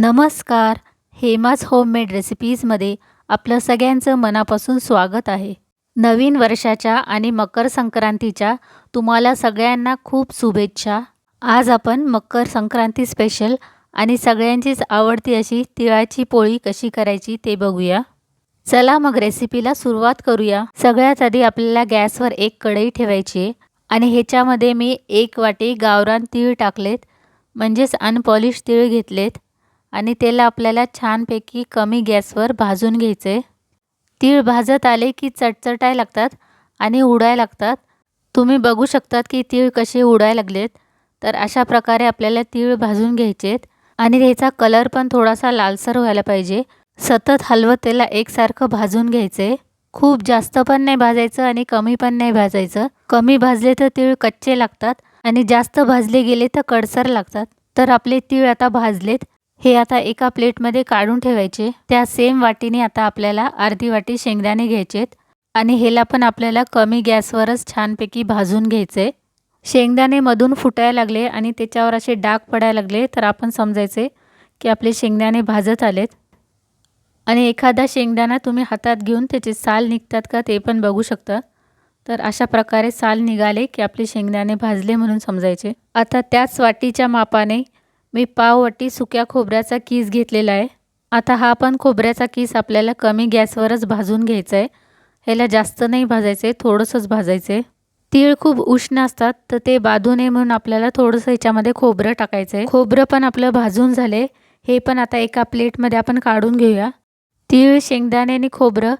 नमस्कार. हेमाज होममेड रेसिपीजमध्ये आपलं सगळ्यांचं मनापासून स्वागत आहे. नवीन वर्षाच्या आणि मकर संक्रांतीच्या तुम्हाला सगळ्यांना खूप शुभेच्छा. आज आपण मकर संक्रांती स्पेशल आणि सगळ्यांचीच आवडती अशी तिळाची पोळी कशी करायची ते बघूया. चला मग रेसिपीला सुरुवात करूया. सगळ्यात आधी आपल्याला गॅसवर एक कढई ठेवायची आहे आणि ह्याच्यामध्ये मी एक वाटी गावरान तीळ टाकलेत. म्हणजेच अनपॉलिश तीळ घेतलेत. आणि त्याला आपल्याला छानपैकी कमी गॅसवर भाजून घ्यायचे. तीळ भाजत आले की चटचटाय लागतात आणि उडाय लागतात. तुम्ही बघू शकतात की तीळ कसे उडाय लागलेत. तर अशा प्रकारे आपल्याला तीळ भाजून घ्यायचेत. आणि त्याचा कलर पण थोडासा लालसर व्हायला पाहिजे. सतत हलवत त्याला एकसारखं भाजून घ्यायचे. खूप जास्त पण नाही भाजायचं आणि कमी पण नाही भाजायचं. कमी भाजले तर तीळ कच्चे लागतात आणि जास्त भाजले गेले तर कडसर लागतात. तर आपले तीळ आता भाजलेत. हे आता एका प्लेटमध्ये काढून ठेवायचे. त्या सेम वाटीने आता आपल्याला अर्धी वाटी शेंगदाणे घ्यायचेत आणि ह्याला पण आपल्याला कमी गॅसवरच छानपैकी भाजून घ्यायचे. शेंगदाणे मधून फुटायला लागले आणि त्याच्यावर असे डाग पडायला लागले तर आपण समजायचे की आपले शेंगदाणे भाजत आलेत. आणि एखादा शेंगदाणा तुम्ही हातात घेऊन त्याचे साल निघतात का ते पण बघू शकता. तर अशा प्रकारे साल निघाले की आपले शेंगदाणे भाजले म्हणून समजायचे. आता त्याच वाटीच्या मापाने मी पाववाटी सुक्या खोबऱ्याचा कीस घेतलेला आहे. आता हा पण खोबऱ्याचा कीस आपल्याला कमी गॅसवरच भाजून घ्यायचा आहे ह्याला जास्त नाही भाजायचं आहे थोडंसंच भाजायचं आहे तीळ खूप उष्ण असतात तर ते बाधू नये म्हणून आपल्याला थोडंसं ह्याच्यामध्ये खोबरं टाकायचं आहे खोबरं पण आपलं भाजून झाले हे पण आता एका प्लेटमध्ये आपण काढून घेऊया. तीळ शेंगदाणे आणि खोबरं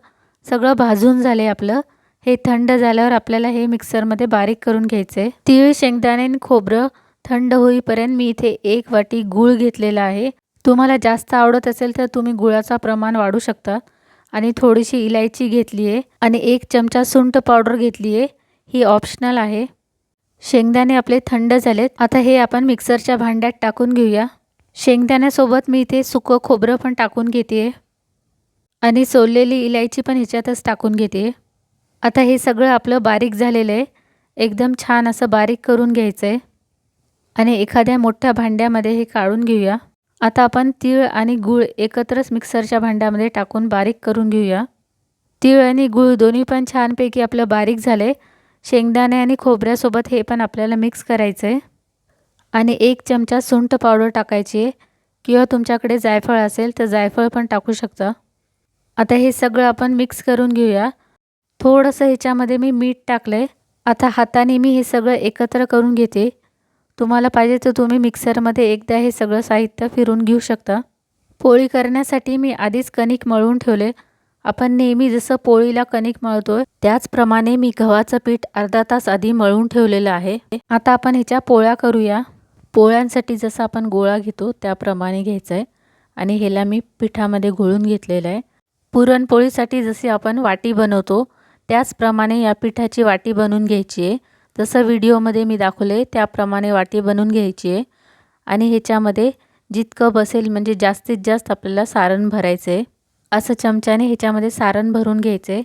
सगळं भाजून झाले आपलं. हे थंड झाल्यावर आपल्याला हे मिक्सरमध्ये बारीक करून घ्यायचं आहे तीळ शेंगदाणे आणि खोबरं थंड होईपर्यंत मी इथे एक वाटी गूळ घेतलेला आहे. तुम्हाला जास्त आवडत असेल तर तुम्ही गुळाचा प्रमाण वाढू शकता. आणि थोडीशी इलायची घेतली आहे. आणि एक चमचा सुंठ पावडर घेतली आहे. ही ऑप्शनल आहे. शेंगदाणे आपले थंड झालेत. आता हे आपण मिक्सरच्या भांड्यात टाकून घेऊया. शेंगदाण्यासोबत मी इथे सुकं खोबरं पण टाकून घेते. आणि सोललेली इलायची पण ह्याच्यातच टाकून घेते. आता हे सगळं आपलं बारीक झालेलं आहे. एकदम छान असं बारीक करून घ्यायचं आहे आणि एखाद्या मोठ्या भांड्यामध्ये हे काढून घेऊया. आता आपण तीळ आणि गूळ एकत्रच मिक्सरच्या भांड्यामध्ये टाकून बारीक करून घेऊया. तीळ आणि गूळ दोन्ही पण छानपैकी आपलं बारीक झाले. शेंगदाणे आणि खोबऱ्यासोबत हे पण आपल्याला मिक्स करायचं आहे आणि एक चमचा सुंठ पावडर टाकायची आहे. किंवा तुमच्याकडे जायफळ असेल तर जायफळ पण टाकू शकता. आता हे सगळं आपण मिक्स करून घेऊया. थोडंसं ह्याच्यामध्ये मी मीठ टाकलं आहे आता हाताने मी हे सगळं एकत्र करून घेते. तुम्हाला पाहिजे तर तुम्ही मिक्सरमध्ये एकदा हे सगळं साहित्य फिरून घेऊ शकता. पोळी करण्यासाठी मी आधीच कणिक मळून ठेवले. आपण नेहमी जसं पोळीला कणिक मळतो त्याचप्रमाणे मी गव्हाचं पीठ अर्धा तास आधी मळून ठेवलेलं आहे. आता आपण ह्याच्या पोळ्या करूया. पोळ्यांसाठी जसं आपण गोळा घेतो त्याप्रमाणे घ्यायचं आहे आणि ह्याला मी पिठामध्ये घोळून घेतलेलं आहे. पुरणपोळीसाठी जशी आपण वाटी बनवतो त्याचप्रमाणे या पिठाची वाटी बनवून घ्यायची आहे. जसं व्हिडिओमध्ये मी दाखवले त्याप्रमाणे वाटी बनवून घ्यायची आहे. आणि ह्याच्यामध्ये जितकं बसेल म्हणजे जास्तीत जास्त आपल्याला सारण भरायचं आहे असं चमच्याने ह्याच्यामध्ये सारण भरून घ्यायचं आहे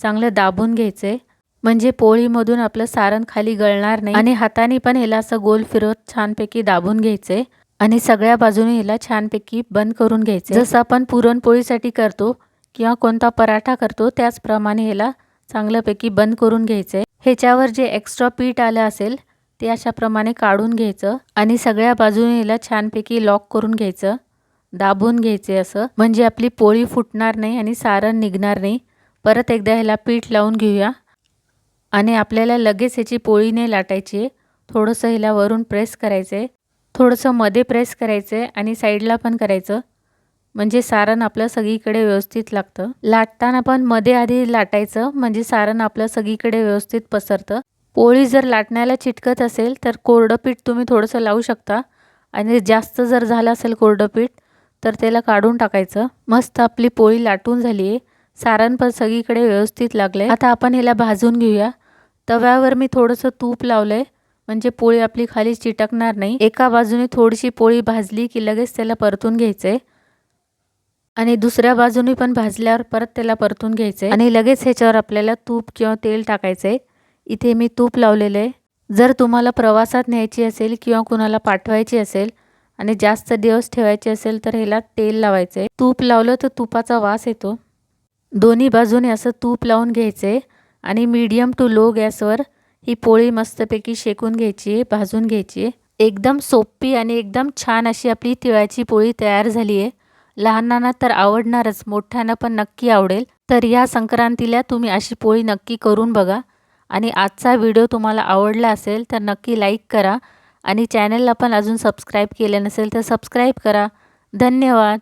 चांगलं दाबून घ्यायचं म्हणजे पोळीमधून आपलं सारण खाली गळणार नाही. आणि हाताने पण ह्याला असं गोल फिरवत छानपैकी दाबून घ्यायचे आणि सगळ्या बाजूने ह्याला छानपैकी बंद करून घ्यायचं जसं आपण पुरणपोळीसाठी करतो किंवा कोणता पराठा करतो त्याचप्रमाणे ह्याला चांगल्यापैकी बंद करून घ्यायचे ह्याच्यावर जे एक्स्ट्रा पीठ आलं असेल ते अशाप्रमाणे काढून घ्यायचं आणि सगळ्या बाजूनेला छानपैकी लॉक करून घ्यायचं. दाबून घ्यायचे असं. म्हणजे आपली पोळी फुटणार नाही आणि सारण निघणार नाही. परत एकदा ह्याला पीठ लावून घेऊया. आणि आपल्याला लगेच ह्याची पोळी नाही लाटायची. थोडंसं ह्याला वरून प्रेस करायचं आहे थोडंसं मध्ये प्रेस करायचं आहे आणि साईडला पण करायचं. म्हणजे सारण आपलं सगळीकडे व्यवस्थित लागतं. लाटताना पण मध्ये आधी लाटायचं म्हणजे सारण आपलं सगळीकडे व्यवस्थित पसरतं. पोळी जर लाटण्याला चिटकत असेल तर कोरडं पीठ तुम्ही थोडंसं लावू शकता. आणि जास्त जर झालं असेल कोरडं पीठ तर त्याला काढून टाकायचं. मस्त आपली पोळी लाटून झाली आहे सारण पण सगळीकडे व्यवस्थित लागलं आहे आता आपण ह्याला भाजून घेऊया. तव्यावर मी थोडंसं तूप लावलं आहे म्हणजे पोळी आपली खाली चिटकणार नाही. एका बाजूने थोडीशी पोळी भाजली की लगेच त्याला परतून घ्यायचं आहे आणि दुसऱ्या बाजूने पण भाजल्यावर परत त्याला परतून घ्यायचं आहे आणि लगेच ह्याच्यावर आपल्याला तूप किंवा तेल टाकायचं आहे इथे मी तूप लावलेलं आहे. जर तुम्हाला प्रवासात न्यायची असेल किंवा कुणाला पाठवायची असेल आणि जास्त दिवस ठेवायचे असेल तर ह्याला तेल लावायचं आहे तूप लावलं तर तुपाचा वास येतो. दोन्ही बाजूने असं तूप लावून घ्यायचं आहे आणि मीडियम टू लो गॅसवर ही पोळी मस्तपैकी शेकून घ्यायची आहे भाजून घ्यायची आहे एकदम सोपी आणि एकदम छान अशी आपली तिळाची पोळी तयार झाली आहे लहानांना तर आवडणारच मोठ्यांना पण नक्की आवडेल. तर या संक्रांतीला तुम्ही अशी पोळी नक्की करून बघा. आणि आजचा व्हिडिओ तुम्हाला आवडला असेल तर नक्की लाईक करा. आणि चॅनलला पण अजून सबस्क्राईब केले नसेल तर सबस्क्राईब करा. धन्यवाद.